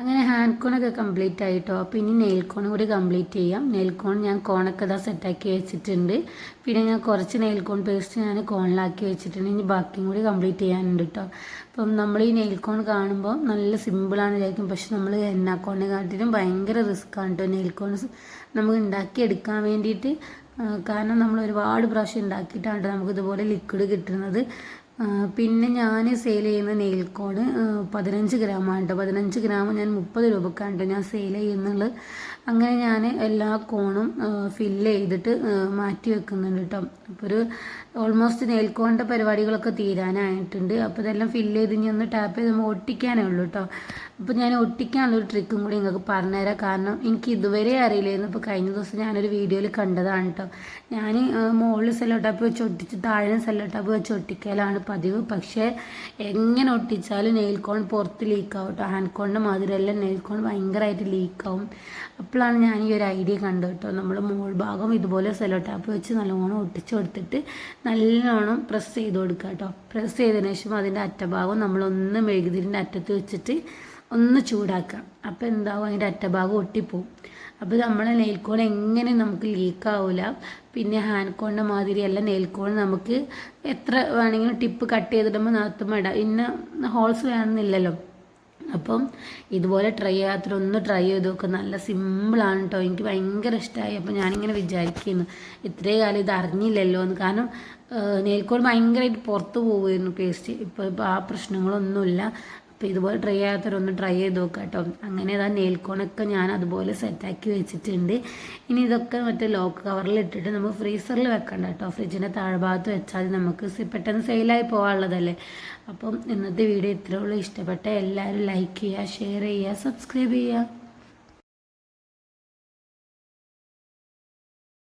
അങ്ങനെ hand കോണൊക്കെ complete ആയിട്ടോ. അപ്പോൾ ഇനി നെയിൽ കോൺ കൂടി കംപ്ലീറ്റ് ചെയ്യാം. നെയിൽ കോൺ ഞാൻ കോണൊക്കെ ഇതാ സെറ്റാക്കി വെച്ചിട്ടുണ്ട്. പിന്നെ ഞാൻ കുറച്ച് നെയിൽ കോൺ പേസ്റ്റ് ഞാൻ കോണിലാക്കി വെച്ചിട്ടുണ്ട്. ഇനി ബാക്കിയും കൂടി കംപ്ലീറ്റ് ചെയ്യാനുണ്ട് കേട്ടോ അപ്പം നമ്മൾ ഈ നെയിൽ കോൺ കാണുമ്പോൾ നല്ല സിമ്പിളാണ് വിചാരിക്കും. പക്ഷെ നമ്മൾ എണ്ണ കോണിനെ കാട്ടിലും ഭയങ്കര റിസ്ക്കാണ് കേട്ടോ നെയിൽ കോൺ നമുക്ക് ഉണ്ടാക്കിയെടുക്കാൻ വേണ്ടിയിട്ട്. കാരണം നമ്മൾ ഒരുപാട് പ്രാവശ്യം ഉണ്ടാക്കിയിട്ടാണ് നമുക്ക് ഇതുപോലെ ലിക്വിഡ് കിട്ടുന്നത്. പിന്നെ ഞാൻ സെയിൽ ചെയ്യുന്ന നെയിൽ കോഡ് പതിനഞ്ച് ഗ്രാമാണ് കേട്ടോ പതിനഞ്ച് ഗ്രാം ഞാൻ മുപ്പത് രൂപക്കാണ് കേട്ടോ ഞാൻ സെയിൽ ചെയ്യുന്നുള്ളത് അങ്ങനെ ഞാൻ എല്ലാ കോണും ഫില്ല് ചെയ്തിട്ട് മാറ്റി വെക്കുന്നുണ്ട് കേട്ടോ അപ്പോൾ ഒരു ഓൾമോസ്റ്റ് നെയിൽ കോണിന്റെ പരിപാടികളൊക്കെ തീരാനായിട്ടുണ്ട്. അപ്പോൾ ഇതെല്ലാം ഫില്ല് ചെയ്ത് ഇനി ഒന്ന് ടാപ്പ് ചെയ്ത് നമ്മൾ ഒട്ടിക്കാനേ ഉള്ളൂ കേട്ടോ അപ്പോൾ ഞാൻ ഒട്ടിക്കാനുള്ളൊരു ട്രിക്കും കൂടി നിങ്ങൾക്ക് പറഞ്ഞുതരാം. കാരണം എനിക്ക് ഇതുവരെ അറിയില്ലായിരുന്നു. ഇപ്പോൾ കഴിഞ്ഞ ദിവസം ഞാനൊരു വീഡിയോയിൽ കണ്ടതാണ് കേട്ടോ ഞാൻ മുകളിൽ സെല്ലോ ടാപ്പ് വെച്ച് ഒട്ടിച്ച് താഴെ സെല്ലോ ടാപ്പ് വെച്ച് ഒട്ടിക്കലാണ് പതിവ്. പക്ഷേ എങ്ങനെ ഒട്ടിച്ചാലും നെയിൽ കോൺ പുറത്ത് ലീക്കാവും കേട്ടോ ഹാൻഡ് കോണിന്റെ മാതിരിയല്ല. നെയിൽ കോൺ ഭയങ്കരമായിട്ട് ലീക്കാവും അപ്പോഴാണ് ഞാൻ ഈ ഒരു ഐഡിയ കണ്ടു കേട്ടോ നമ്മൾ മുകൾ ഭാഗം ഇതുപോലെ സെലോ ടാപ്പ് വെച്ച് നല്ലോണം ഒട്ടിച്ചു കൊടുത്തിട്ട് നല്ലോണം പ്രസ് ചെയ്ത് കൊടുക്കുക കേട്ടോ പ്രസ് ചെയ്തതിന് ശേഷം അതിന്റെ അറ്റഭാഗം നമ്മളൊന്ന് മെഴുകുതിരിന്റെ അറ്റത്ത് വെച്ചിട്ട് ഒന്ന് ചൂടാക്കാം അപ്പോൾ എന്താവും? അതിന്റെ അറ്റഭാഗം ഒട്ടിപ്പോവും. അപ്പോൾ നമ്മളെ നെയിൽ കോൺ എങ്ങനെ നമുക്ക് ലീക്ക് ആവില്ല പിന്നെ ഹാൻഡ് കോണിന്റെ മാതിരിയല്ല നെയിൽ കോൺ നമുക്ക് എത്ര വേണമെങ്കിലും ടിപ്പ് കട്ട് ചെയ്തിടുമ്പോൾ നടത്തുമ്പോൾ ഇടാം. ഇന്ന ഹോൾസ് വേണമെന്നില്ലല്ലോ. അപ്പം ഇതുപോലെ ട്രൈ ചെയ്യാത്തൊന്ന് ട്രൈ ചെയ്ത് നോക്കുക നല്ല സിമ്പിളാണ് കേട്ടോ എനിക്ക് ഭയങ്കര ഇഷ്ടമായി അപ്പോൾ ഞാനിങ്ങനെ വിചാരിക്കുന്നു. ഇത്രേ കാലം ഇത് അറിഞ്ഞില്ലല്ലോ എന്ന്. കാരണം നെയിൽക്കോൾ ഭയങ്കരമായിട്ട് പുറത്ത് പോകുമായിരുന്നു പേസ്റ്റ്. ഇപ്പോൾ ഇപ്പോൾ ആ പ്രശ്നങ്ങളൊന്നുമില്ല. അപ്പോൾ ഇതുപോലെ ട്രൈ ചെയ്യാത്തവരൊന്ന് ട്രൈ ചെയ്ത് നോക്കുക കേട്ടോ. അങ്ങനെ ഇതാ നെയിൽക്കോണൊക്കെ ഞാൻ അതുപോലെ സെറ്റാക്കി വെച്ചിട്ടുണ്ട്. ഇനി ഇതൊക്കെ മറ്റേ ലോക്ക് കവറിൽ ഇട്ടിട്ട് നമുക്ക് ഫ്രീസറിൽ വെക്കണ്ട കേട്ടോ. ഫ്രിഡ്ജിന്റെ താഴ്ഭാഗത്ത് വെച്ചാൽ നമുക്ക് പെട്ടെന്ന് സെയിലായി പോകാനുള്ളതല്ലേ. അപ്പം ഇന്നത്തെ വീഡിയോ ഇത്രയുള്ളൂ ഇഷ്ടപ്പെട്ട എല്ലാവരും ലൈക്ക് ചെയ്യുക ഷെയർ ചെയ്യുക സബ്സ്ക്രൈബ് ചെയ്യുക.